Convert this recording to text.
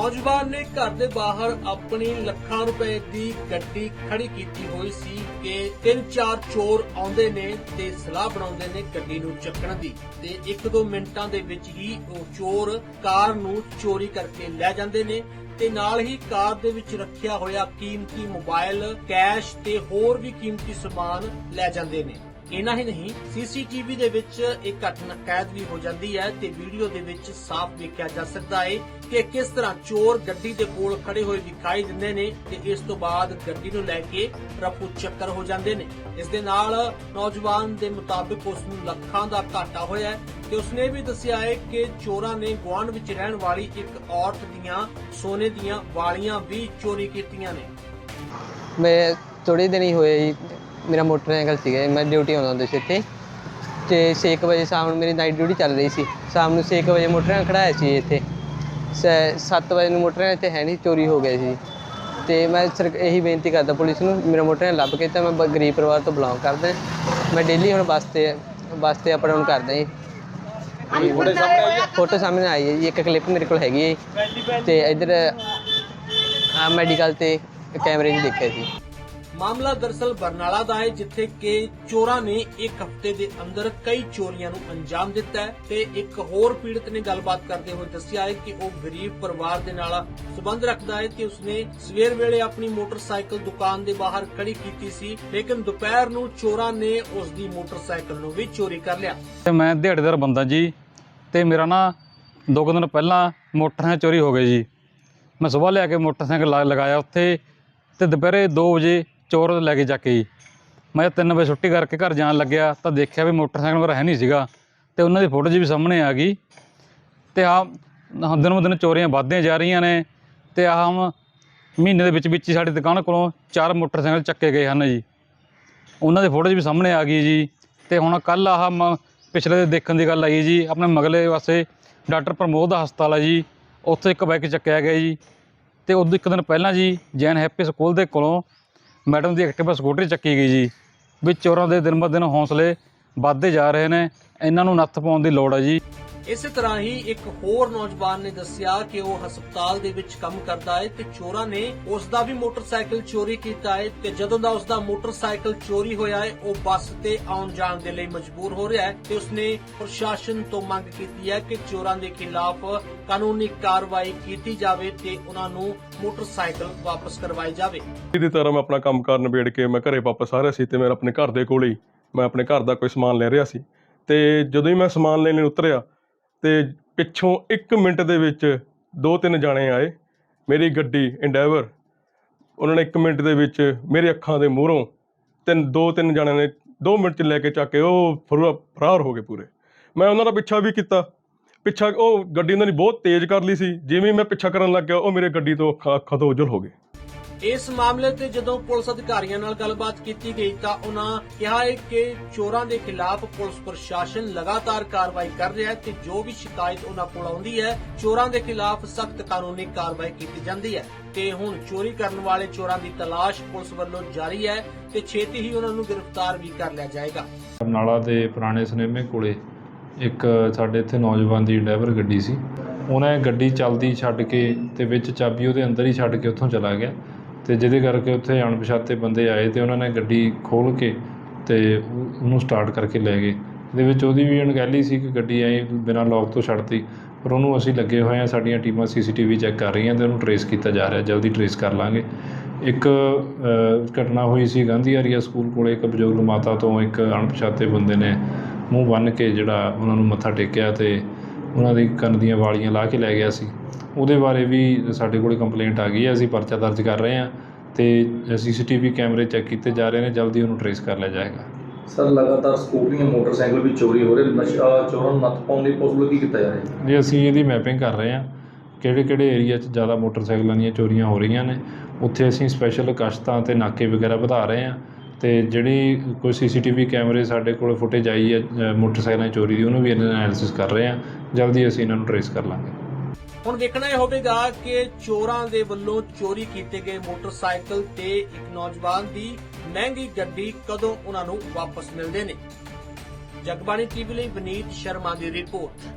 ਨੌਜਵਾਨ ਨੇ ਘਰ ਦੇ ਬਾਹਰ ਆਪਣੀ ਲੱਖਾਂ ਰੁਪਏ ਦੀ ਗੱਡੀ ਖੜੀ ਕੀਤੀ ਹੋਈ ਸੀ ਕਿ ਤਿੰਨ ਚਾਰ ਚੋਰ ਆਉਂਦੇ ਨੇ ਤੇ ਸਲਾਹ ਬਣਾਉਂਦੇ ਨੇ ਗੱਡੀ ਨੂੰ ਚੱਕਣ ਦੀ। ਤੇ ਇੱਕ ਦੋ ਮਿੰਟਾਂ ਦੇ ਵਿੱਚ ਹੀ ਉਹ ਚੋਰ ਕਾਰ ਨੂੰ ਚੋਰੀ ਕਰਕੇ ਲੈ ਜਾਂਦੇ ਨੇ ਤੇ ਨਾਲ ਹੀ ਕਾਰ ਦੇ ਵਿੱਚ ਰੱਖਿਆ ਹੋਇਆ ਕੀਮਤੀ ਮੋਬਾਈਲ ਕੈਸ਼ ਤੇ ਹੋਰ ਵੀ ਕੀਮਤੀ ਸਮਾਨ ਲੈ ਜਾਂਦੇ ਨੇ। ਇਨਾ ਹੀ ਨਹੀਂ, ਸੀਸੀਟੀਵੀ ਦੇ ਵਿੱਚ ਇੱਕ ਘਟਨਾ ਕੈਦ ਵੀ ਹੋ ਜਾਂਦੀ ਹੈ ਤੇ ਵੀਡੀਓ ਦੇ ਵਿੱਚ ਸਾਫ਼ ਵੇਖਿਆ ਜਾ ਸਕਦਾ ਹੈ ਕਿ ਕਿਸ ਤਰ੍ਹਾਂ ਚੋਰ ਗੱਡੀ ਦੇ ਕੋਲ ਖੜੇ ਹੋਏ ਦਿਖਾਈ ਦਿੰਦੇ ਨੇ ਤੇ ਇਸ ਤੋਂ ਬਾਅਦ ਗੱਡੀ ਨੂੰ ਲੈ ਕੇ ਰਫੂ ਚੱਕਰ ਹੋ ਜਾਂਦੇ ਨੇ। ਇਸ ਦੇ ਨਾਲ ਨੌਜਵਾਨ ਦੇ ਮੁਤਾਬਿਕ ਉਸ ਨੂੰ ਲੱਖਾਂ ਦਾ ਘਾਟਾ ਹੋਇਆ ਤੇ ਉਸਨੇ ਵੀ ਦੱਸਿਆ ਹੈ ਕਿ ਚੋਰਾਂ ਨੇ ਗੁਆਂਢ ਵਿੱਚ ਰਹਿਣ ਵਾਲੀ ਇੱਕ ਔਰਤ ਦੀਆਂ, ਸੋਨੇ ਦੀਆਂ ਵਾਲੀਆਂ ਵੀ ਚੋਰੀ ਕੀਤੀਆਂ ਨੇ। ਮੈਂ ਥੋੜੇ ਦਿਨ ਹੀ ਹੋਏ ਜੀ ਮੇਰਾ ਮੋਟਰਸਾਈਕਲ ਸੀਗਾ ਮੈਂ ਡਿਊਟੀ ਆਉਂਦਾ ਹੁੰਦਾ ਸੀ ਇੱਥੇ। ਤੇ 6 ਵਜੇ ਸ਼ਾਮ ਨੂੰ ਮੇਰੀ ਨਾਈਟ ਡਿਊਟੀ ਚੱਲ ਰਹੀ ਸੀ। ਸ਼ਾਮ ਨੂੰ 6 ਵਜੇ ਮੋਟਰਸਾਈਕਲ ਖੜਾਇਆ ਸੀ ਇੱਥੇ। 7 ਵਜੇ ਨੂੰ ਮੋਟਰਸਾਈਕਲ ਇੱਥੇ ਹੈ ਨਹੀਂ ਚੋਰੀ ਹੋ ਗਿਆ ਸੀ। ਤੇ ਮੈਂ ਸਰ ਇਹੀ ਬੇਨਤੀ ਕਰਦਾ ਪੁਲਿਸ ਨੂੰ, ਮੇਰਾ ਮੋਟਰਸਾਈਕਲ ਲੱਭ ਕੇ ਤਾਂ ਮੈਂ ਗਰੀਬ ਪਰਿਵਾਰ ਤੋਂ ਬਿਲੋਂਗ ਕਰਦਾ। ਮੈਂ ਡੇਲੀ ਹੁਣ ਬੱਸ ਤੇ ਬੱਸ ਤੇ ਅਪ ਡਾਊਨ ਕਰਦਾ ਜੀ। ਫੋਟੋ ਸਾਹਮਣੇ ਆਈ ਹੈ ਜੀ, ਇੱਕ ਕਲਿੱਪ ਮੇਰੇ ਕੋਲ ਹੈਗੀ ਹੈ ਜੀ। ਤੇ ਇੱਧਰ ਮੈਡੀਕਲ ਤੇ ਕੈਮਰੇ 'ਚ ਦੇਖਿਆ ਸੀ। ਮਾਮਲਾ ਦਰਸਲ ਬਰਨਾਲਾ ਦਾ ਹੈ, ਜਿੱਥੇ ਕਿ ਚੋਰਾਂ ਨੇ ਇੱਕ ਹਫ਼ਤੇ ਦੇ ਅੰਦਰ ਕਈ ਚੋਰੀਆਂ ਨੂੰ ਅੰਜਾਮ ਦਿੱਤਾ ਹੈ ਤੇ ਇੱਕ ਹੋਰ ਪੀੜਤ ਨੇ ਗੱਲਬਾਤ ਕਰਦੇ ਹੋਏ ਦੱਸਿਆ ਹੈ ਕਿ ਉਹ ਗਰੀਬ ਪਰਿਵਾਰ ਦੇ ਨਾਲ ਸੰਬੰਧ ਰੱਖਦਾ ਹੈ ਤੇ ਉਸਨੇ ਸਵੇਰ ਵੇਲੇ ਆਪਣੀ ਮੋਟਰਸਾਈਕਲ ਦੁਕਾਨ ਦੇ ਬਾਹਰ ਖੜੀ ਕੀਤੀ ਸੀ, ਲੇਕਿਨ ਦੁਪਹਿਰ ਨੂੰ ਚੋਰਾਂ ਨੇ ਉਸ ਦੀ ਮੋਟਰਸਾਈਕਲ ਨੂੰ ਵੀ ਚੋਰੀ ਕਰ ਲਿਆ। ਤੇ ਮੈਂ ਦਿਹਾੜੀਦਾਰ ਬੰਦਾ ਜੀ, ਤੇ ਮੇਰਾ ਨਾ ਦੋ ਕੁ ਦਿਨ ਪਹਿਲਾਂ ਮੋਟਰਸਾਈਕਲ ਚੋਰੀ ਹੋ ਗਈ ਜੀ। ਮੈਂ ਸਵੇਰ ਲਿਆ ਕੇ ਮੋਟਰਸਾਈਕਲ ਲਾ- ਲਗਾਇਆ ਉੱਥੇ ਤੇ ਦੁਪਹਿਰੇ 2 ਵਜੇ ਚੋਰ ਲੈ ਕੇ ਜਾ ਕੇ ਜੀ। ਮੈਂ 3 ਵਜੇ ਛੁੱਟੀ ਕਰਕੇ ਘਰ ਜਾਣ ਲੱਗਿਆ ਤਾਂ ਦੇਖਿਆ ਵੀ ਮੋਟਰਸਾਈਕਲ ਮੇਰਾ ਹੈ ਨਹੀਂ ਸੀਗਾ ਤੇ ਉਹਨਾਂ ਦੀ ਫੋਟੋ ਜੀ ਵੀ ਸਾਹਮਣੇ ਆ ਗਈ। ਤੇ ਆ ਦਿਨੋਂ ਦਿਨ ਚੋਰੀਆਂ ਵੱਧਦੀਆਂ ਜਾ ਰਹੀਆਂ ਨੇ ਤੇ ਆਹ ਮਹੀਨੇ ਦੇ ਵਿੱਚ ਵਿੱਚ ਹੀ ਸਾਡੀ ਦੁਕਾਨ ਕੋਲੋਂ ਚਾਰ ਮੋਟਰਸਾਈਕਲ ਚੱਕੇ ਗਏ ਹਨ ਜੀ। ਉਹਨਾਂ ਦੀ ਫੋਟੋ ਵੀ ਸਾਹਮਣੇ ਆ ਗਈ ਜੀ ਤੇ ਹੁਣ ਕੱਲ ਆਹ ਮ- ਪਿਛਲੇ ਦੇ ਦੇਖਣ ਦੀ ਗੱਲ ਆਈ ਜੀ, ਆਪਣੇ ਮਗਲੇ ਵਾਸਤੇ ਡਾਕਟਰ ਪ੍ਰਮੋਦ ਦਾ ਹਸਪਤਾਲ ਹੈ ਜੀ, ਉੱਥੇ ਇੱਕ ਬਾਈਕ ਚੱਕਿਆ ਗਿਆ ਜੀ। ਤੇ ਉਦੋਂ ਇੱਕ ਦਿਨ ਪਹਿਲਾਂ ਜੀ ਜੈਨ ਹੈਪੀ ਸਕੂਲ ਦੇ ਕੋਲੋਂ ਮੈਡਮ ਦੀ ਐਕਟਿਵਾ ਸਕੂਟਰੀ ਚੱਕੀ ਗਈ ਜੀ। ਵੀ ਚੋਰਾਂ ਦੇ ਦਿਨ ਬ ਦਿਨ ਹੌਸਲੇ ਵੱਧਦੇ ਜਾ ਰਹੇ ਨੇ। ਇਹਨਾਂ ਨੂੰ ਨੱਥ ਪਾਉਣ ਦੀ ਲੋੜ ਹੈ ਜੀ। ਇਸੇ ਤਰ੍ਹਾਂ ਹੀ ਇੱਕ ਹੋਰ ਨੌਜਵਾਨ ਨੇ ਦੱਸਿਆ ਕਿ ਉਹ ਹਸਪਤਾਲ ਦੇ ਵਿੱਚ ਕੰਮ ਕਰਦਾ ਹੈ ਤੇ ਚੋਰਾਂ ਨੇ ਉਸ ਦਾ ਵੀ ਮੋਟਰਸਾਈਕਲ ਚੋਰੀ ਕੀਤਾ ਹੈ ਤੇ ਜਦੋਂ ਦਾ ਉਸ ਦਾ ਮੋਟਰਸਾਈਕਲ ਚੋਰੀ ਹੋਇਆ ਹੈ, ਉਹ ਬੱਸ ਤੇ ਆਉਣ ਜਾਣ ਦੇ ਲਈ ਮਜਬੂਰ ਹੋ ਰਿਹਾ ਹੈ ਤੇ ਉਸਨੇ ਪ੍ਰਸ਼ਾਸਨ ਤੋਂ ਮੰਗ ਕੀਤੀ ਹੈ ਕਿ ਚੋਰਾਂ ਦੇ ਖਿਲਾਫ ਕਾਨੂੰਨੀ ਕਾਰਵਾਈ ਕੀਤੀ ਜਾਵੇ ਤੇ ਉਹਨਾਂ ਨੂੰ ਮੋਟਰਸਾਈਕਲ ਵਾਪਸ ਕਰਵਾਏ ਜਾਵੇ। ਦੀ ਤਰ੍ਹਾਂ ਮੈਂ ਆਪਣਾ ਕੰਮ ਕਾਰ ਨਿਬੇੜ ਕੇ ਮੈਂ ਘਰੇ ਵਾਪਸ ਆ ਰਿਹਾ ਸੀ ਤੇ ਮੈਂ ਆਪਣੇ ਘਰ ਦੇ ਕੋਲ ਹੀ ਮੈਂ ਆਪਣੇ ਘਰ ਦਾ ਕੋਈ ਸਮਾਨ ਲੈ ਰਿਹਾ ਸੀ। ਤੇ ਜਦੋਂ ਹੀ ਮੈਂ ਸਮਾਨ ਲੈਣ ਲਈ ਉਤਰਿਆ ਤੇ ਪਿੱਛੋਂ 1 ਮਿੰਟ ਦੇ ਵਿੱਚ ਦੋ ਤਿੰਨ ਜਾਣੇ ਆਏ। ਮੇਰੀ ਗੱਡੀ ਇੰਡੈਵਰ ਉਹਨਾਂ ਨੇ 1 ਮਿੰਟ ਦੇ ਵਿੱਚ ਮੇਰੇ ਅੱਖਾਂ ਦੇ ਮੂਹਰੋਂ ਤਿੰਨ, ਦੋ ਤਿੰਨ ਜਾਣਿਆਂ ਨੇ 2 ਮਿੰਟ ਚ ਲੈ ਕੇ ਚੱਕ ਕੇ ਉਹ ਫਰਾ- ਫਰਾਰ ਹੋ ਗਏ ਪੂਰੇ। ਮੈਂ ਉਹਨਾਂ ਦਾ ਪਿੱਛਾ ਵੀ ਕੀਤਾ। ਪਿੱਛਾ ਉਹ ਗੱਡੀ ਉਹਨਾਂ ਨੇ ਬਹੁਤ ਤੇਜ਼ ਕਰ ਲਈ ਸੀ। ਜਿਵੇਂ ਮੈਂ ਪਿੱਛਾ ਕਰਨ ਲੱਗ ਗਿਆ, ਉਹ ਮੇਰੇ ਗੱਡੀ ਤੋਂ ਅੱਖਾਂ ਅੱਖਾਂ ਤੋਂ ਉਜਲ ਹੋ ਗਏ। ਇਸ ਮਾਮਲੇ ਤੇ ਜਦੋਂ ਪੁਲਿਸ ਅਧਿਕਾਰੀਆਂ ਨਾਲ ਗੱਲਬਾਤ ਕੀਤੀ ਗਈ ਤਾਂ ਉਹਨਾਂ ਕਿਹਾ ਹੈ ਕਿ ਚੋਰਾਂ ਦੇ ਖਿਲਾਫ ਪੁਲਿਸ ਪ੍ਰਸ਼ਾਸਨ ਲਗਾਤਾਰ ਕਾਰਵਾਈ ਕਰ ਰਿਹਾ ਹੈ ਤੇ ਜੋ ਵੀ ਸ਼ਿਕਾਇਤ ਉਹਨਾਂ ਕੋਲ ਆਉਂਦੀ ਹੈ, ਚੋਰਾਂ ਦੇ ਖਿਲਾਫ ਸਖਤ ਕਾਨੂੰਨੀ ਕਾਰਵਾਈ ਕੀਤੀ ਜਾਂਦੀ ਹੈ ਤੇ ਹੁਣ ਚੋਰੀ ਕਰਨ ਵਾਲੇ ਚੋਰਾਂ ਦੀ ਤਲਾਸ਼ ਪੁਲਿਸ ਵੱਲੋਂ ਜਾਰੀ ਹੈ ਤੇ ਛੇਤੀ ਹੀ ਉਹਨਾਂ ਨੂੰ ਗ੍ਰਿਫਤਾਰ ਵੀ ਕਰ ਲਿਆ ਜਾਏਗਾ। ਬਰਨਾਲਾ ਦੇ ਪੁਰਾਣੇ ਸਿਨੇਮੇ ਕੋਲੇ ਇੱਕ ਸਾਡੇ ਇੱਥੇ ਨੌਜਵਾਨ ਦੀ ਡਰਾਈਵਰ ਗੱਡੀ ਸੀ। ਉਹਨੇ ਗੱਡੀ ਚਲਦੀ ਛੱਡ ਕੇ ਤੇ ਵਿੱਚ ਚਾਬੀ ਉਹਦੇ ਅੰਦਰ ਹੀ ਛੱਡ ਕੇ ਉੱਥੋਂ ਚਲਾ ਗਿਆ। ਤੇ ਜਿਹਦੇ ਕਰਕੇ ਉੱਥੇ ਅਣਪਛਾਤੇ ਬੰਦੇ ਆਏ ਤੇ ਉਹਨਾਂ ਨੇ ਗੱਡੀ ਖੋਲ ਕੇ ਤੇ ਉਹਨੂੰ ਸਟਾਰਟ ਕਰਕੇ ਲੈ ਗਏ। ਇਹਦੇ ਵਿੱਚ ਉਹਦੀ ਵੀ ਅਣਗਹਿਲੀ ਸੀ ਕਿ ਗੱਡੀ ਐ ਬਿਨਾਂ ਲੌਕ ਤੋਂ ਛੱਡਤੀ। ਪਰ ਉਹਨੂੰ ਅਸੀਂ ਲੱਗੇ ਹੋਏ ਆ ਸਾਡੀਆਂ ਟੀਮਾਂ ਸੀਸੀਟੀਵੀ ਚੈੱਕ ਕਰ ਰਹੀਆਂ ਤੇ ਉਹਨੂੰ ਟਰੇਸ ਕੀਤਾ ਜਾ ਰਿਹਾ, ਜਲਦੀ ਟਰੇਸ ਕਰ ਲਾਂਗੇ। ਇੱਕ ਘਟਨਾ ਹੋਈ ਸੀ ਗਾਂਧੀ ਆਰੀਆ ਸਕੂਲ ਕੋਲੇ, ਇੱਕ ਬਜ਼ੁਰਗ ਮਾਤਾ ਤੋਂ ਇੱਕ ਅਣਪਛਾਤੇ ਬੰਦੇ ਨੇ ਮੂੰਹ ਬੰਨ੍ਹ ਕੇ ਜਿਹੜਾ ਉਹਨਾਂ ਨੂੰ ਮੱਥਾ ਟੇਕਿਆ ਤੇ ਉਹਨਾਂ ਦੀ ਕੰਨ ਦੀਆਂ ਵਾਲੀਆਂ ਲਾ ਕੇ ਲੈ ਗਿਆ ਸੀ। ਉਹਦੇ ਬਾਰੇ ਵੀ ਸਾਡੇ ਕੋਲੇ ਕੰਪਲੇਂਟ ਆ ਗਈ ਹੈ ਅਸੀਂ ਪਰਚਾ ਦਰਜ ਕਰ ਰਹੇ ਹਾਂ ਤੇ ਸੀਸੀਟੀਵੀ ਕੈਮਰੇ ਚੈੱਕ ਕੀਤੇ ਜਾ ਰਹੇ ਨੇ ਜਲਦੀ ਉਹਨੂੰ ਟਰੇਸ ਕਰ ਲਿਆ ਜਾਏਗਾ। ਸਰ ਲਗਾਤਾਰ ਸਕੂਟਰੀਆਂ ਮੋਟਰਸਾਈਕਲ ਵੀ ਚੋਰੀ ਹੋ ਰਹੇ ਨਸ਼ਾ ਚੋਰਾਂ ਨੂੰ ਨੱਥ ਪਾਉਣ ਲਈ ਪੁਲਿਸ ਕੀ ਕੀਤਾ ਜਾ ਰਿਹਾ ਜੀ ਅਸੀਂ ਇਹਦੀ ਮੈਪਿੰਗ ਕਰ ਰਹੇ ਹਾਂ। ਕਿਹੜੇ ਕਿਹੜੇ ਏਰੀਆ 'ਚ ਜ਼ਿਆਦਾ ਮੋਟਰਸਾਈਕਲਾਂ ਦੀਆਂ ਚੋਰੀਆਂ ਹੋ ਰਹੀਆਂ ਨੇ ਉੱਥੇ ਅਸੀਂ ਸਪੈਸ਼ਲ ਕਸ਼ਤਾਂ ਤੇ ਨਾਕੇ ਵਗੈਰਾ ਵਧਾ ਰਹੇ ਹਾਂ। ਤੇ ਜਿਹੜੀ ਕੋਈ ਸੀਸੀਟੀਵੀ ਕੈਮਰੇ ਸਾਡੇ ਕੋਲ ਫੁਟੇਜ ਆਈ ਹੈ ਮੋਟਰਸਾਈਕਲਾਂ ਦੀ ਚੋਰੀ ਦੀ, ਉਹਨੂੰ ਵੀ ਐਨਾਲਿਸਿਸ ਕਰ ਰਹੇ ਹਾਂ। ਜਲਦੀ ਅਸੀਂ ਇਹਨਾਂ ਨੂੰ ਟਰੇਸ ਕਰ ਲਾਂਗੇ। ਹੁਣ ਦੇਖਣਾ ਇਹ ਹੋਵੇਗਾ ਕਿ ਚੋਰਾਂ ਦੇ ਵੱਲੋਂ ਚੋਰੀ ਕੀਤੇ ਗਏ ਮੋਟਰਸਾਈਕਲ ਤੇ ਇੱਕ ਨੌਜਵਾਨ ਦੀ ਮਹਿੰਗੀ ਗੱਡੀ ਕਦੋਂ ਉਹਨਾਂ ਨੂੰ ਵਾਪਸ ਮਿਲਦੇ ਨੇ? ਜਗਬਾਣੀ ਟੀਵੀ ਲਈ ਵਨੀਤ ਸ਼ਰਮਾ ਦੀ ਰਿਪੋਰਟ।